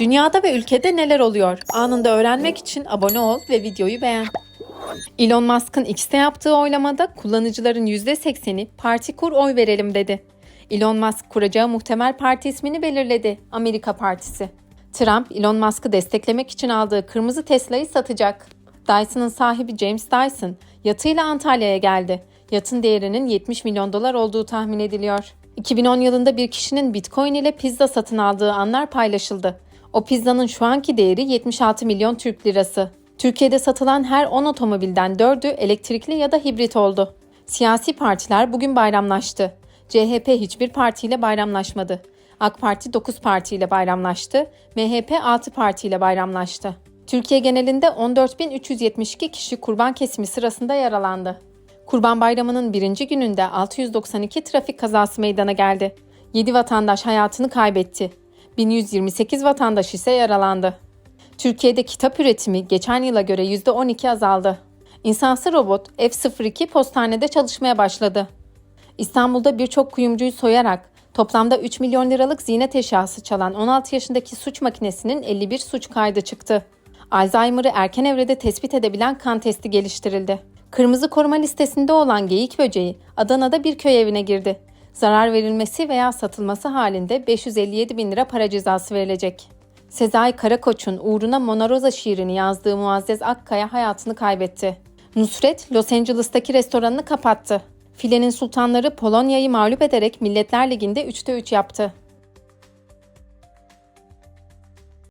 Dünyada ve ülkede neler oluyor? Anında öğrenmek için abone ol ve videoyu beğen. Elon Musk'ın X'te yaptığı oylamada kullanıcıların %80'i parti kur oy verelim dedi. Elon Musk kuracağı muhtemel parti ismini belirledi. Amerika Partisi. Trump, Elon Musk'ı desteklemek için aldığı kırmızı Tesla'yı satacak. Dyson'ın sahibi James Dyson, yatıyla Antalya'ya geldi. Yatın değerinin 70 milyon dolar olduğu tahmin ediliyor. 2010 yılında bir kişinin Bitcoin ile pizza satın aldığı anlar paylaşıldı. O pizzanın şu anki değeri 76 milyon Türk lirası. Türkiye'de satılan her 10 otomobilden 4'ü elektrikli ya da hibrit oldu. Siyasi partiler bugün bayramlaştı. CHP hiçbir partiyle bayramlaşmadı. AK Parti 9 partiyle bayramlaştı. MHP 6 partiyle bayramlaştı. Türkiye genelinde 14.372 kişi kurban kesimi sırasında yaralandı. Kurban Bayramı'nın birinci gününde 692 trafik kazası meydana geldi. 7 vatandaş hayatını kaybetti. 1128 vatandaş ise yaralandı. Türkiye'de kitap üretimi geçen yıla göre %12 azaldı. İnsansı robot F-02 postanede çalışmaya başladı. İstanbul'da birçok kuyumcuyu soyarak toplamda 3 milyon liralık ziynet eşyası çalan 16 yaşındaki suç makinesinin 51 suç kaydı çıktı. Alzheimer'ı erken evrede tespit edebilen kan testi geliştirildi. Kırmızı koruma listesinde olan geyik böceği Adana'da bir köy evine girdi. Zarar verilmesi veya satılması halinde 557 bin lira para cezası verilecek. Sezai Karakoç'un uğruna Mona Rosa şiirini yazdığı Muazzez Akkaya hayatını kaybetti. Nusret, Los Angeles'taki restoranını kapattı. Filenin sultanları Polonya'yı mağlup ederek Milletler Ligi'nde 3'te 3 yaptı.